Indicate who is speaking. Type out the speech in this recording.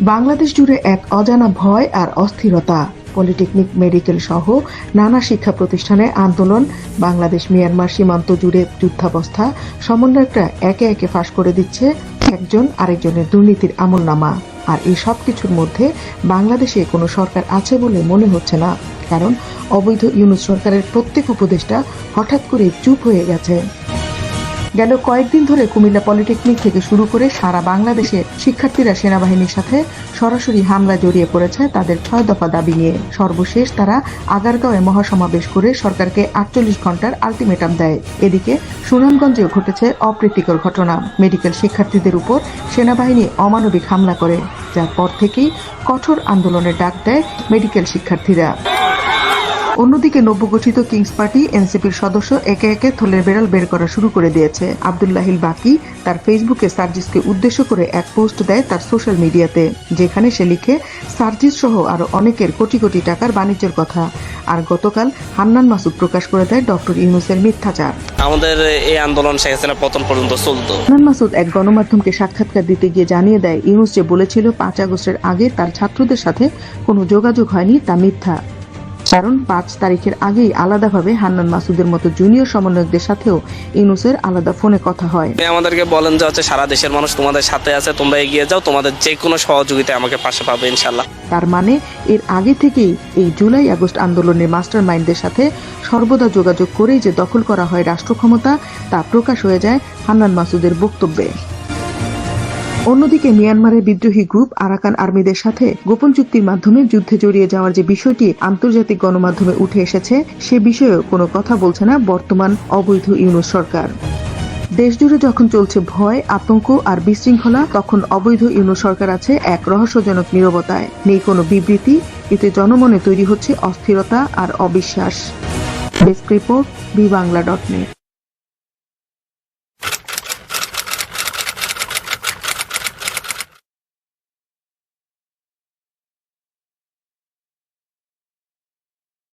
Speaker 1: বাংলাদেশ জুড়ে এক অজানা ভয় আর অস্থিরতা। পলিটেকনিক, মেডিকেল সহ নানা শিক্ষা প্রতিষ্ঠানে আন্দোলন, বাংলাদেশ, মিয়ানমার সীমান্ত জুড়ে যুদ্ধাবস্থা, সমন্বয়করা একে একে ফাঁস করে দিচ্ছে একজন আরেকজনের দুর্নীতির আমলনামা। আর এই সব কিছুর মধ্যে বাংলাদেশে কোনো সরকার আছে বলে মনে হচ্ছে না। কারণ অবৈধ ইউনুস সরকারের প্রত্যেক উপদেষ্টা হঠাৎ করে চুপ হয়ে গেছে। গেল কয়েকদিন ধরে কুমিল্লা পলিটেকনিক থেকে শুরু করে সারা বাংলাদেশে শিক্ষার্থীরা সেনাবাহিনীর সাথে সরাসরি হামলা জড়িয়ে পড়েছে তাদের ছয় দফা দাবি নিয়ে। সর্বশেষ তারা আগারগাঁওয়ে মহাসমাবেশ করে সরকারকে আটচল্লিশ ঘণ্টার আলটিমেটাম দেয়। এদিকে সুনামগঞ্জেও ঘটেছে অপ্রীতিকর ঘটনা। মেডিকেল শিক্ষার্থীদের উপর সেনাবাহিনী অমানবিক হামলা করে, যার পর থেকেই কঠোর আন্দোলনের ডাক দেয় মেডিকেল শিক্ষার্থীরা। অন্যদিকে নব্যগঠিত কিংস পার্টি এনসিপির সদস্য একে একে থলের বেড়াল বের করা শুরু করে দিয়েছে। আবদুল্লাহিল বাকি তার ফেসবুকে সার্জিসকে উদ্দেশ্য করে এক পোস্ট দেয় তার সোশ্যাল মিডিয়াতে যেখানে সে লিখে সার্জিস সহ আরও অনেকের কোটি কোটি টাকার বাণিজ্যের কথা। আর গতকাল হান্নান মাসুদ প্রকাশ করে দেয় ডক্টর ইউনুসের মিথ্যাচার।
Speaker 2: আমাদের এই আন্দোলন শেখ হাসিনা পতন পর্যন্ত চলতো।
Speaker 1: হান্নান মাসুদ এক গণমাধ্যমকে সাক্ষাৎকার দিতে গিয়ে জানিয়ে দেয় ইউনুস যে বলেছিল পাঁচ আগস্টের আগে তার ছাত্রদের সাথে কোনো যোগাযোগ হয়নি তা মিথ্যা। কারণ পাঁচ তারিখের আগেই আলাদাভাবে হান্নান মাসুদের মতো জুনিয়র সমন্বয়কদের সাথেও ইউনুসের আলাদা ফোনে কথা হয়।
Speaker 2: আমাদেরকে বলেন যে হচ্ছে সারা দেশের মানুষ তোমাদের সাথে আছে তোমরা এগিয়ে যাও তোমাদের যে কোনো সহযোগিতায় আমাকে পাশে পাবে ইনশাল্লাহ
Speaker 1: তার মানে এর আগে থেকেই এই জুলাই আগস্ট আন্দোলনের মাস্টার মাইন্ডদের সাথে সর্বদা যোগাযোগ করেই যে দখল করা হয় রাষ্ট্র ক্ষমতা তা প্রকাশ হয়ে যায় হান্নান মাসুদের বক্তব্যে। অন্যদিকে মিয়ানমারের বিদ্রোহী গ্রুপ আরাকান আর্মিদের সাথে গোপন চুক্তির মাধ্যমে যুদ্ধে জড়িয়ে যাওয়ার যে বিষয়টি আন্তর্জাতিক গণমাধ্যমে উঠে এসেছে, সে বিষয়েও কোনো কথা বলছে না বর্তমান অবৈধ ইউনুস সরকার। দেশজুড়ে যখন চলছে ভয়, আতঙ্ক আর বিশৃঙ্খলা, তখন অবৈধ ইউনুস সরকার আছে এক রহস্যজনক নীরবতায়। নেই কোনো বিবৃতি, এতে জনমনে তৈরি হচ্ছে অস্থিরতা আর অবিশ্বাস। Desk report, B Bangla dot net